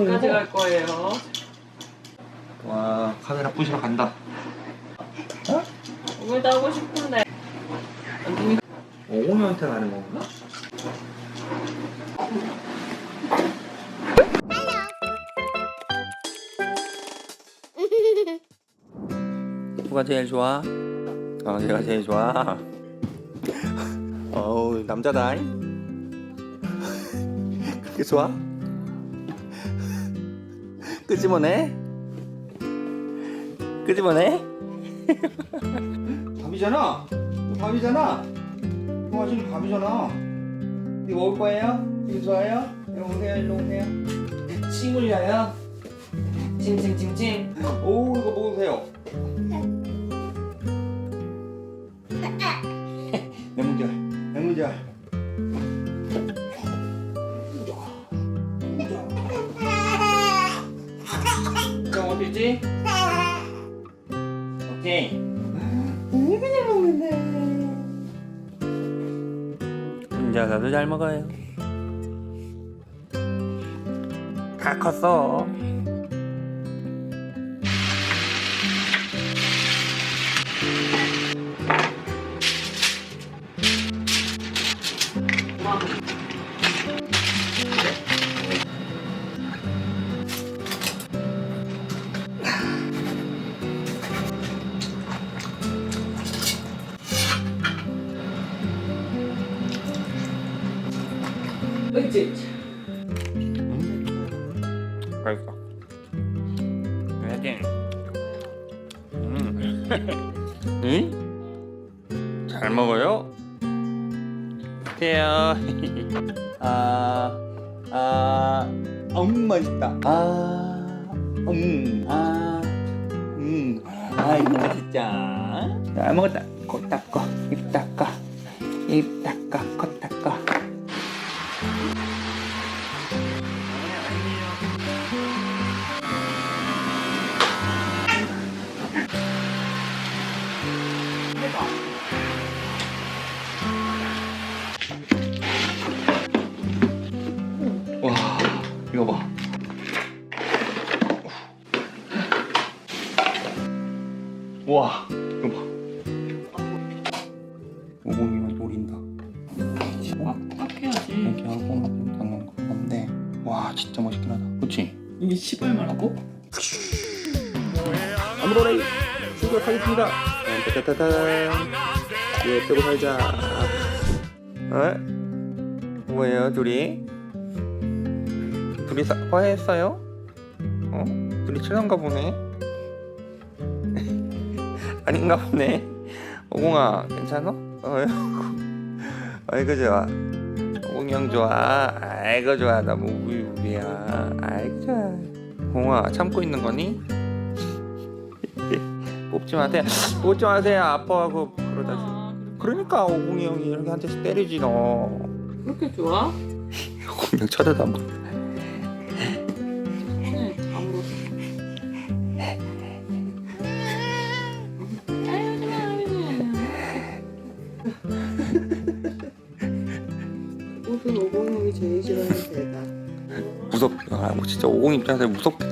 어디까지 갈 거예요? 와 카메라 부시러 간다 어? 오늘도 하고 싶은데. 언니 오공이한테 가는 건가? 누가 제일 좋아? 어, 얘가 제일 좋아. 어우, 남자다. 그게 좋아? 끄집어내? 끄집어내? 밥이잖아. 밥이잖아. 이거 아직 밥이잖아. 이거 먹을 거예요? 이거 좋아요? 이거 오세요, 일로 오세요. 침 흘려요? 칭칭칭칭. 오, 이거 먹으세요. 잘 먹어요. 다 컸어. 으이찌. 맛있어. 왜긴? 음. 응? 잘 먹어요? 돼요. 아, 아, 음 맛있다. 아, 음, 아, 음, 아 이거 맛있자. 잘 먹었다. 이거 봐. 와, 이거 봐. 오공이만 노린다. 꽉 해야지. 이렇게 하고 닫는 건데, 와, 진짜 멋있긴 하다. 그렇지? 이게 시발만 하고? 아무로레이 출격하겠습니다. 따따따따. 예, 빼고 살자. 어? 뭐예요, 둘이? 둘이 사, 화해했어요? 어? 둘이 친한가 보네. 아닌가 보네. 오공아, 괜찮아? 어휴. 아이고 좋아. 오공이 형 좋아. 아이고 좋아. 나 우리 우리야. 아이고 좋아. 공아 참고 있는 거니? 뽑지 마세요. 뽑지 마세요. 아파하고 그러다. 아, 그러니까 오공이 형이 이렇게 한 대씩 때리지 너. 그렇게 좋아? 오공이 형 쳐다도 안 봐. 진짜 오공 입장에서 무섭겠다.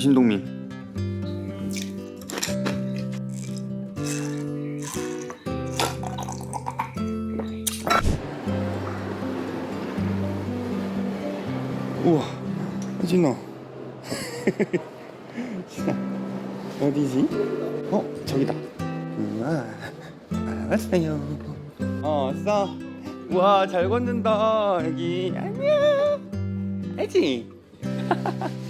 신동민. 우와, 진아. 진아, 어디지? 어, 저기다. 왔어요. 어, 왔어. 우와, 잘 걷는다. 여기. 안녕. 알지?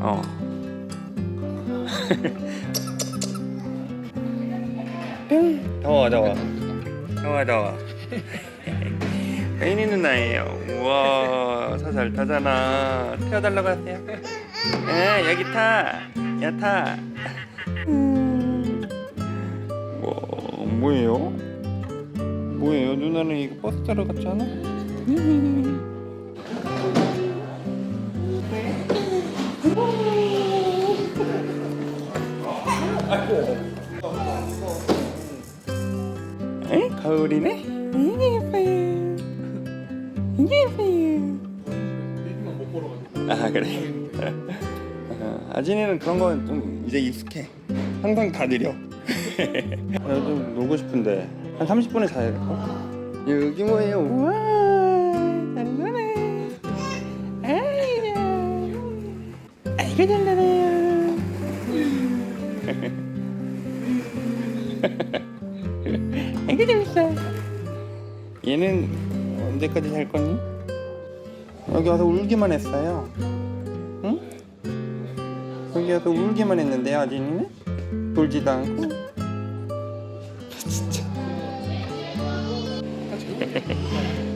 어. 더워 더워 더워 더워 혜인이 누나예요. 우와 차 잘 타잖아. 태워달라고 하세요. 에 여기 타야타. 뭐 뭐예요? 뭐예요? 누나는 이거 버스 타러 갔잖아. 에? 가을이네? 예뻐요. 예뻐요. 아 그래? 어, 아진이는 그런 건 좀 이제 익숙해. 항상 다 느려. 나 좀 놀고 싶은데 한 30분에 자야 될까? 여기 뭐예요? 우와 아이고 잘 노네요 아이고 재밌어 얘는 언제까지 살 거니? 여기 와서 울기만 했어요 응? 여기 와서 울기만 했는데요 아진이는? 돌지도 않고 진짜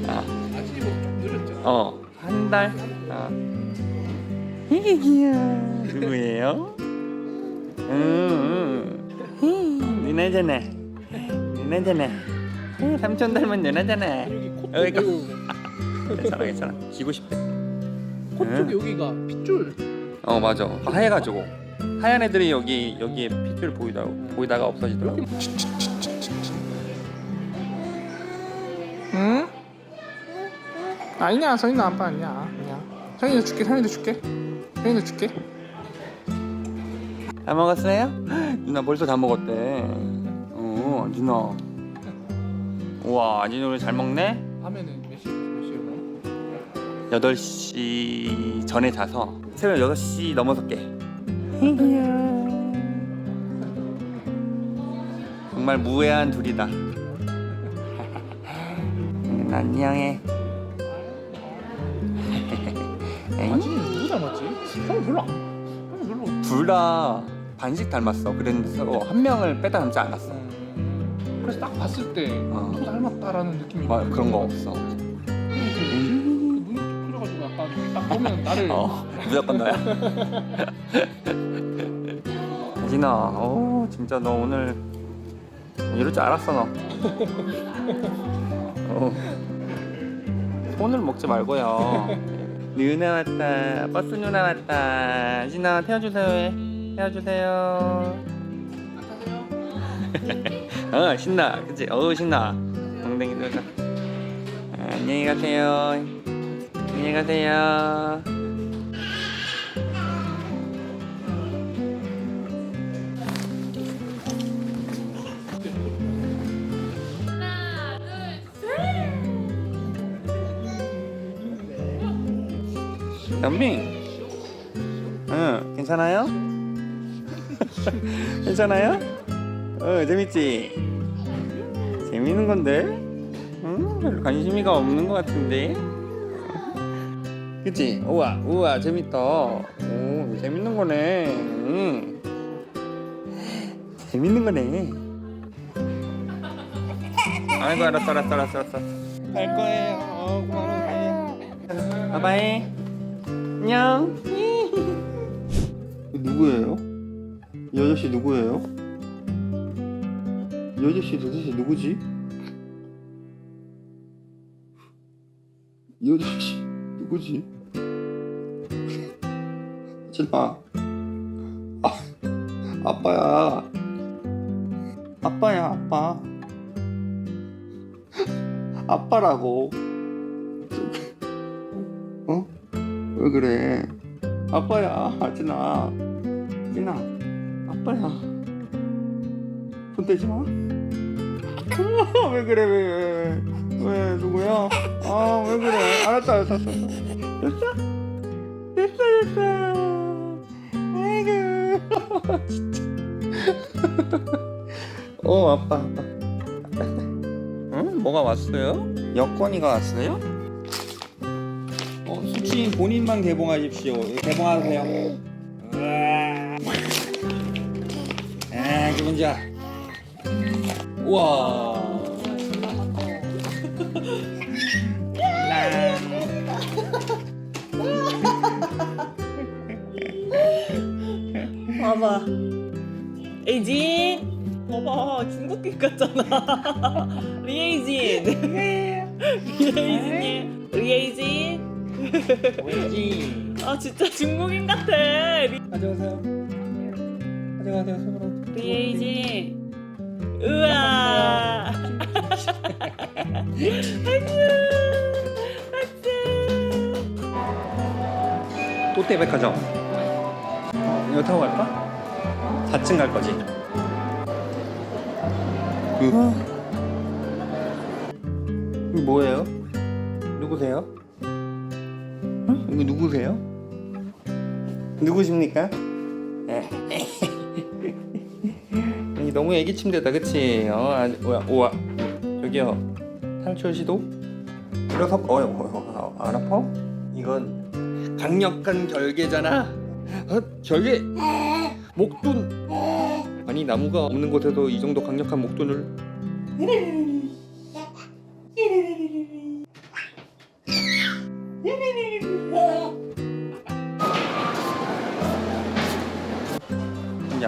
아직 뭐좀 느렸잖아. 어, 한 달. 어. 이게 귀여워. 누구예요? 음, 음. 누나잖아. 누나잖아. 음, 삼촌 닮은 누나잖아. 어이구. 괜찮아, 괜찮아. 지고 싶대. 코쪽 여기가 핏줄. 어, 맞아. 하얘가지고. 하얀 애들이 여기 여기에 핏줄 보이다 보이다가 없어지더라고. 응? 아니냐 성인도 아빠 아니야 아니야 성인도 줄게 성인도 줄게 성인도 줄게 다 먹었어요? 누나 벌써 다 먹었대. 어, 누나. 우와, 아진이 오늘 잘 먹네? 밤에는 몇 시? 몇 시에 뭐? 8시 전에 자서 새벽 6시 넘어서 깨. 정말 무해한 둘이다. 음, 안녕해. 아니 누구 닮았지? 형 별로 안. 형 별로. 둘 다 반씩 닮았어. 그래서 한 명을 빼다 닮지 않았어. 그래서 딱 봤을 때 어. 또 닮았다라는 느낌이. 뭐 그런 거 없어. 눈이 좀 그려가지고 약간 딱 보면 나를. 어, 무조건 너야. 진아, 어, 진짜 너 오늘 이럴 줄 알았어 너. 어. 손을 먹지 말고요. 누나 왔다, 버스 누나 왔다. 진아 태워주세요. 해. 태워주세요. 어 신나, 그치? 어 신나. 엉덩이 들어가. 안녕히 가세요. 안녕히 가세요. 연빈, 응, 괜찮아요? 괜찮아요? 어, 재밌지? 재밌는 건데? 응, 별로 관심이가 없는 것 같은데? 그치? 우와, 우와, 재밌다. 오, 재밌는 거네. 응. 재밌는 거네. 아이고, 알았어, 알았어, 알았어, 알았어. 갈 거예요. 어, 그만 가요. 바이바이. 안녕. 누구예요? 이 아저씨 누구예요? 이 아저씨 도대체 누구지? 이 아저씨 누구지? 진아 아, 아빠야 아빠야 아빠 아빠라고 왜 그래 아빠야 진아 진아 아빠야 손 떼지 마. 왜 그래 왜 왜, 왜 누구야? 아 왜 그래? 알았어 알았어 알았어. 됐어? 됐어 됐어. 아이고 진짜. 어 아빠 아빠. 응? 뭐가 왔어요? 여권이가 왔어요? 어, 수취인 본인만 개봉하십시오. 예, 개봉하세요. 우와. 아, 기분 좋아. 우와. 란. 봐봐. 에이진. 봐봐 중국계 같잖아. 리에이진. 리에이진이. 리에이진. 뭐지? 아 진짜 중국인 같아. 리- 가져가세요. 가져가세요, 손으로. 리에이진. 우와. 롯데백화점. 어, 이거 타고 갈까? 4층 갈 거지? 우와. 이거 뭐예요? 누구세요? 응? 이거 누구세요? 누구십니까? 여기 너무 애기 침대다, 그치? 어, 아, 뭐야, 우와. 저기요, 탈출 시도? 일어서, 어, 어, 어, 안 아파? 이건 강력한 결계잖아. 어, 결계. 목둔. 아니 나무가 없는 곳에서 이 정도 강력한 목둔을.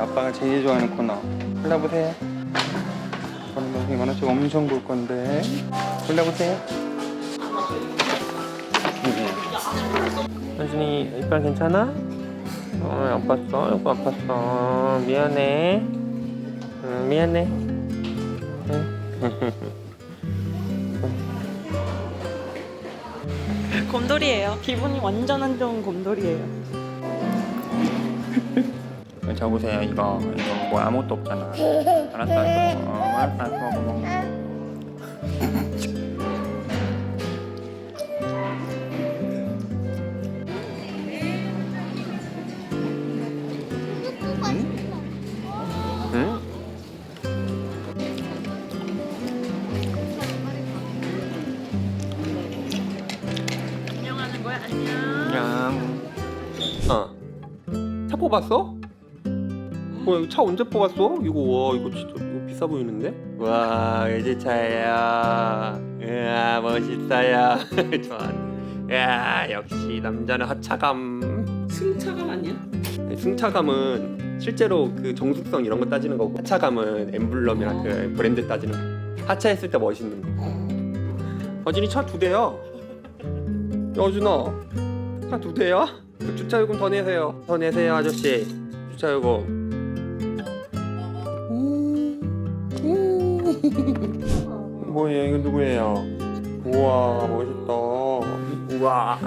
아빠가 제일 좋아하는 코너. 골라보세요. 이거는 뭐 100만 원씩 엄청 볼 건데. 골라보세요. 현준이 이빨 괜찮아? 어, 아팠어? 이거 아팠어. 미안해. 응, 미안해. 곰돌이에요. 기분이 완전 안 좋은 곰돌이에요. 저 보세요 이거 이거 뭐 아무것도 없잖아. 알았어 알았어. 어, 알았어 알았어. 먹어. 응? 안녕하는 거야 안녕. 안녕. 어. 차 뽑았어? 어, 이거 차 언제 뽑았어? 이거 와, 이거 진짜 이거 비싸 보이는데? 와, 외제차야. 우와, 멋있어요. 좋아. 야, 역시 남자는 하차감. 승차감 아니야? 승차감은 실제로 그 정숙성 이런 거 따지는 거고 하차감은 엠블럼이랑 그 브랜드 따지는 거. 하차했을 때 멋있는 거. 어진이 차 두 대야. 여준아, 차 두 대야? 그 주차 요금 더 내세요. 더 내세요, 아저씨. 주차 요금. 뭐예요? 이거 누구예요? 우와, 멋있다. 우와,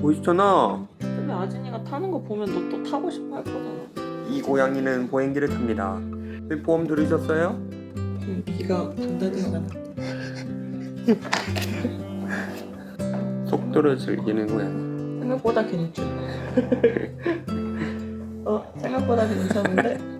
멋있잖아. 근데 아진이가 타는 거 보면 너 또 타고 싶어 할 거잖아. 이 고양이는 보행기를 탑니다. 그 보험 들으셨어요? 비가 단단히 가나. 속도를 즐기는 고양이. 생각보다 괜찮. 어 생각보다 괜찮은데.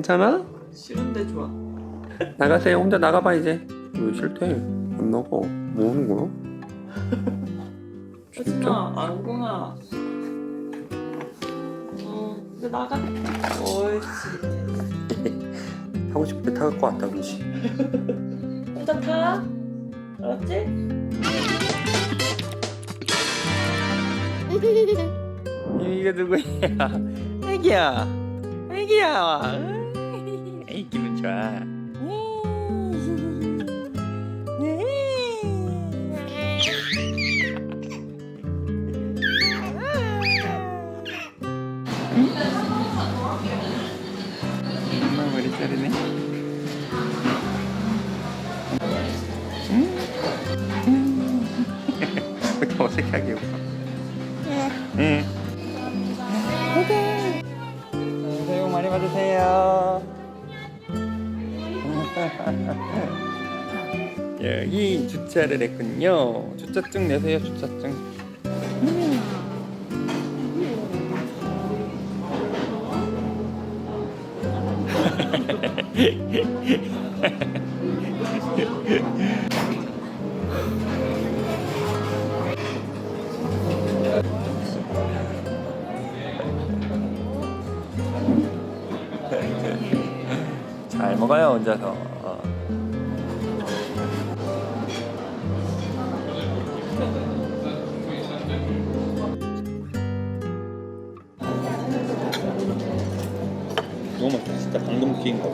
괜찮아? 싫은데 좋아. 나가세요. 혼자 나가봐 이제. 왜 싫대? 안 나가. 뭐 하는 거야? 하지마 안궁아. 어 이제 나가. 옳지. 타고 싶을 때 타갖고 왔다 그러지. 혼자 타. 알았지? 이거 누구야? 애기야. 애기야. 에이 기분 좋아. 엄마 머리 자르네. 왜 이렇게 어색하게 웃어? 응. 새해 복 많이 받으세요. 예, 여기 주차를 했군요. 주차증 내세요, 주차증. 잘 먹어요 혼자서. 너무 맛있다 진짜 방금 튀긴 거.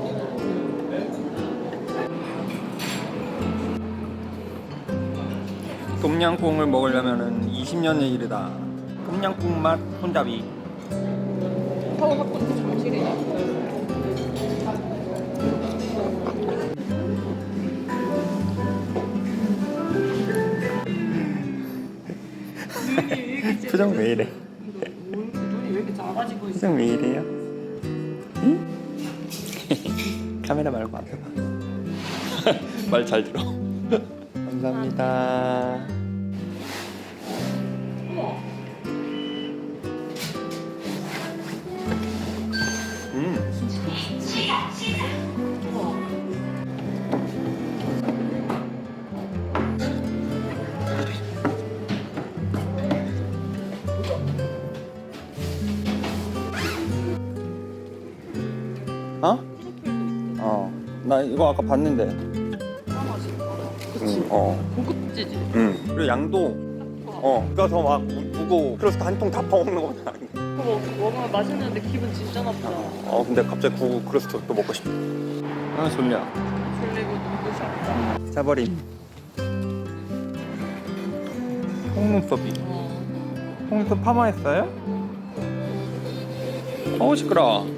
똠양꿍을 먹으려면은 20년의 일이다. 똠양꿍 맛 바꾸는 게 정실이야. 표정 왜 이래? 표정 왜 이래요? 말 잘 들어. 감사합니다. 음. 어? 어. 나 이거 아까 봤는데. 응, 어. 고급지지. 응. 그리고 양도 어. 그래서 막 무고 그래서 한통 다 퍼먹는 건 아니야. 그거 먹으면 맛있는데 기분 진짜 나쁘다. 어 근데 갑자기 구 크로스트 또 먹고 싶다. 아 졸려. 졸리고 눈부셔. 자버림. 홍눈썹이. 홍눈썹 파마했어요? 어우 시끄러. 우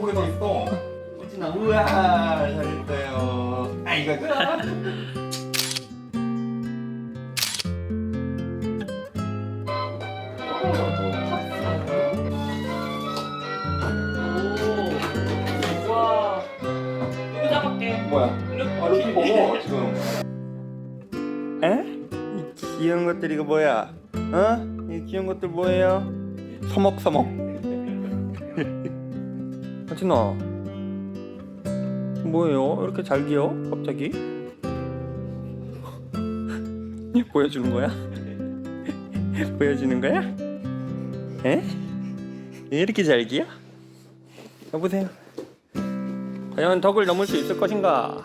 보이서 있어. 진아 우와 잘했어요. 아 이거 오. 이렇게 먹어 지금. 에? 이 귀여운 것들 이거 뭐야? 어? 이 귀여운 것들 뭐예요? 서먹서먹. 하진아. 뭐예요? 이렇게 잘 귀여? 갑자기? 보여주는 거야? 보여주는 거야? 에? 왜 이렇게 잘 귀여? 여보세요. 과연 덕을 넘을 수 있을 것인가?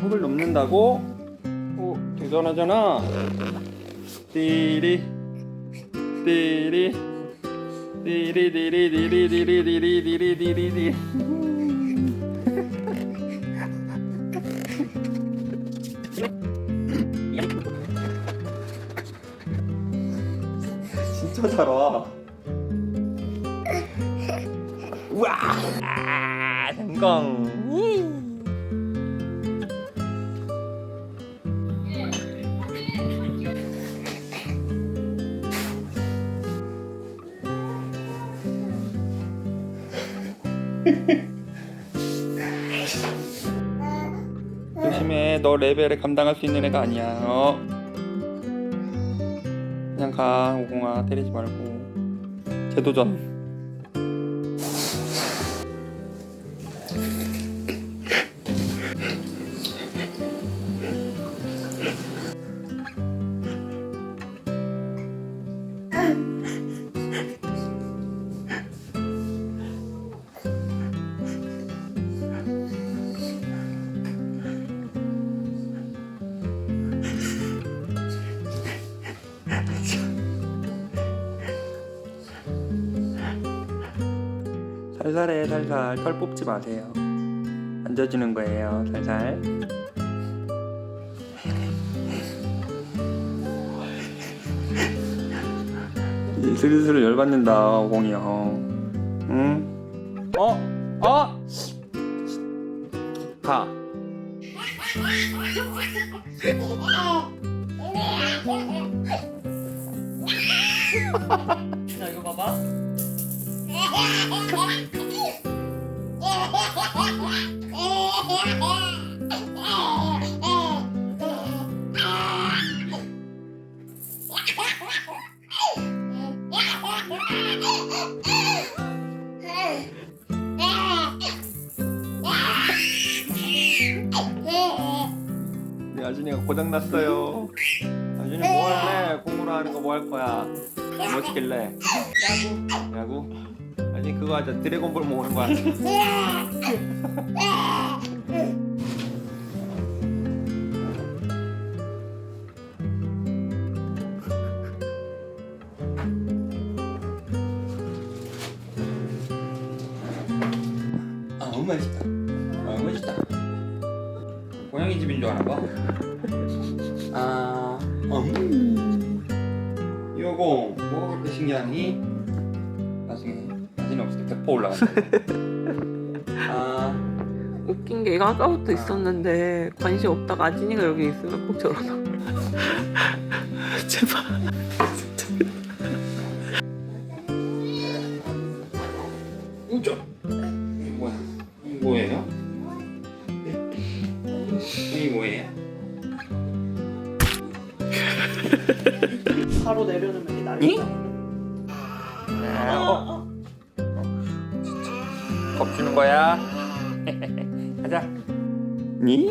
덕을 넘는다고? 오, 대단하잖아. 띠리, 띠리, 띠리, 띠리, 띠리, 띠리, 띠리, 띠리, 띠리, 띠리. 진짜 잘 와. 우와! 아, 성공! 너 레벨에 감당할 수 있는 애가 아니야. 어? 그냥 가, 오공아. 때리지 말고. 재도전. 살살해 살살 털 뽑지 마세요. 만져주는 거예요. 살살. 슬슬 열받는다 오공이 형 네, 아준이가 고장 났어요. 아준이 뭐 할래? 공으로 하는 거 뭐 할 거야? 뭐 시킬래? 야구. 야구? 아니 그거 하자. 드래곤볼 모으는 거 하자. 나중에 사진 없을 때 백퍼 올라간다. 아, 웃긴 게 이거 아까부터 있었는데 관심 없다가 아진이가 여기 있으면 꼭 저러나. 제발. 우죠. 이게 뭐야? 이게 뭐예요? 이게 뭐예요? 바로 내려놓으면 이 응? 날이. 어. 겁 주는 거야? 가자. 니.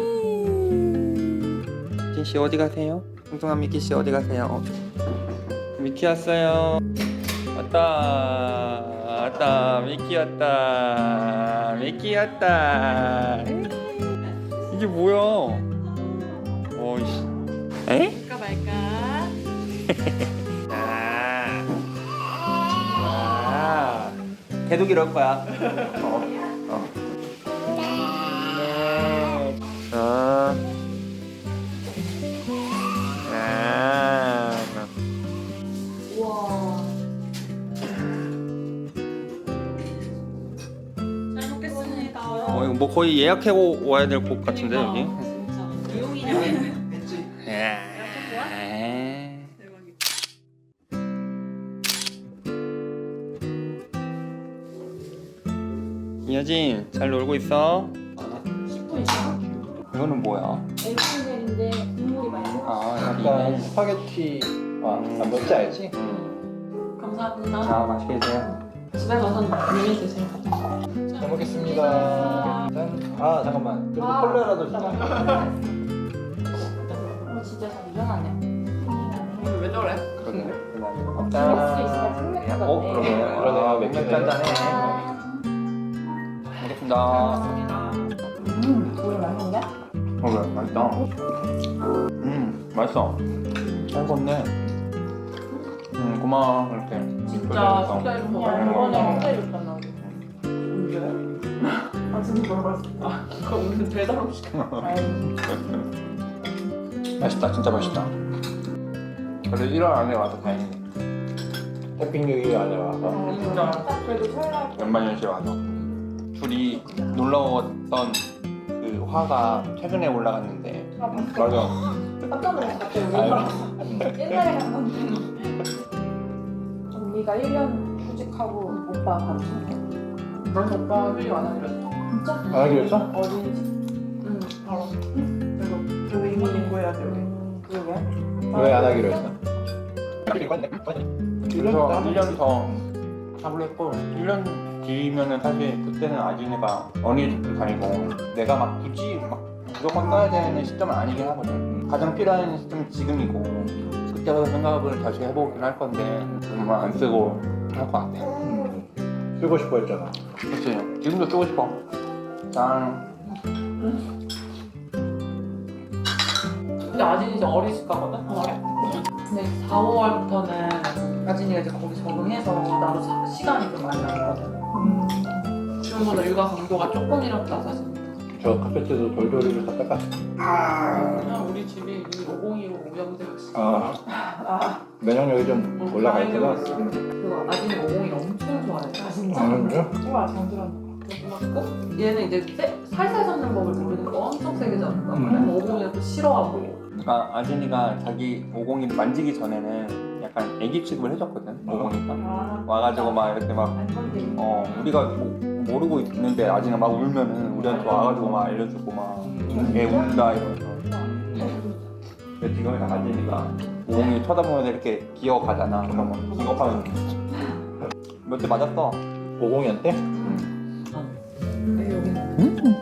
미키 씨 어디 가세요? 뚱뚱한 미키 씨 어디 가세요? 미키 왔어요. 왔다. 왔다. 미키 왔다. 미키 왔다. 이게 뭐야? 어이씨. 에? 할까 말까? 계속 이럴 거야. 어. 어. 아. 아. 우와. 잘 먹겠습니다. 어, 이거 뭐 거의 예약하고 와야 될 곳 같은데 여기. 진짜 미용이냐? 이여진 잘 놀고 있어? 10분 있어. 이거는 뭐야? 앵콜젤인데 국물이 맛있어. 아 약간 여기. 스파게티와 아, 뭔지 알지? 음. 감사합니다. 아 맛있게 드세요. 집에 가서 미니 드세요. 잘 먹겠습니다. 짠. 아 잠깐만. 그래도 콜라라도 주자. 어, 진짜 잘 일어나네. 왜 저래? 그러네. 생맥주 어. 그러네. 그러네요. 아, 맥주 맥주 한잔 해. 먹겠습니다. 음, 우리 맛있는데? 어 그래 맛있다. 음 맛있어. 잘 걷네. 음 고마워 이렇게. 진짜 그래서. 식사해서 음. 먹어. 이번에 호텔 줬잖아. 아 진짜 맛있어. 아 그거 오늘 배달로 시켜. 맛있다 진짜 맛있다. 그래도 1월 안에 와서 다행이네. 해핑6일 안에 와서. 진짜. 그래도 설날 연말 연시에 와서 둘이 놀러 왔던 그 화가 최근에 올라갔는데 맞아. 깜짝 놀랐어. 갑자기 아유. 우리가 옛날에 간 건데. 언니가 1년 휴직하고 오빠 같이. 난 오빠 필요 안 하기로 진짜? 안 하기로 했어? 어린이집? 응 바로. 그리고 여기 이모 인구해야 돼. 음, 그러게. 왜 안 하기로 했어? 그래서 1년 더 하기로 했고 1년 뒤면은 사실 그때는 아진이가 어린이집도 다니고 내가 막 굳이 막 무조건 써야 되는 시점은 아니긴 하거든 가장 필요한 시점은 지금이고 그때 가서 생각을 다시 해보긴 할 건데 정말 안 쓰고 할 것 같아 쓰고 싶어 했잖아. 그치 지금도 쓰고 싶어 짠 근데 아진이 이제 어린이집 가거든. 근데 4, 5월부터는 아진이가 이제 거기 적응해서 나도 사- 시간이 좀 많이 남거든. 지금보다 육아 강도가 조금이라도 낮아지니까. 저 카페트도 돌돌이를 다 닦았어. 그냥 우리 집이 이 502로 오염되어 있어. 아 아, 면역력이 좀 올라가 있구나. 그 아진이 502 엄청 좋아해. 아 진짜? 아 그래요? 우와 잘 들었네. 고맙고 얘는 이제 세, 살살 섞는 법을 모르니까 엄청 세게 잡는다 음. 그래 오공이는 또 싫어하고 그러니까 아진이가 자기 오공이를 만지기 전에는 약간 애기 취급을 해줬거든 오공이가 아. 와가지고 막 이렇게 막 어 우리가 뭐 모르고 있는데 아진이가 막 울면은 우리한테 와가지고 막 알려주고 막얘 운다 이러면서. 근데 지금 아진이가 오공이 쳐다보면 이렇게 기어가잖아 그러면 기겁하면. 몇 대 맞았어? 오공이한테? 왜 여기 음.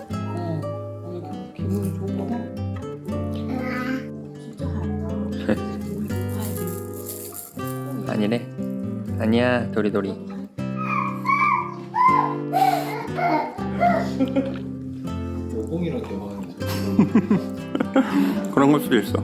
아니래 아니야 도리도리. 오공이랑 대화하는 그런 걸 수도 있어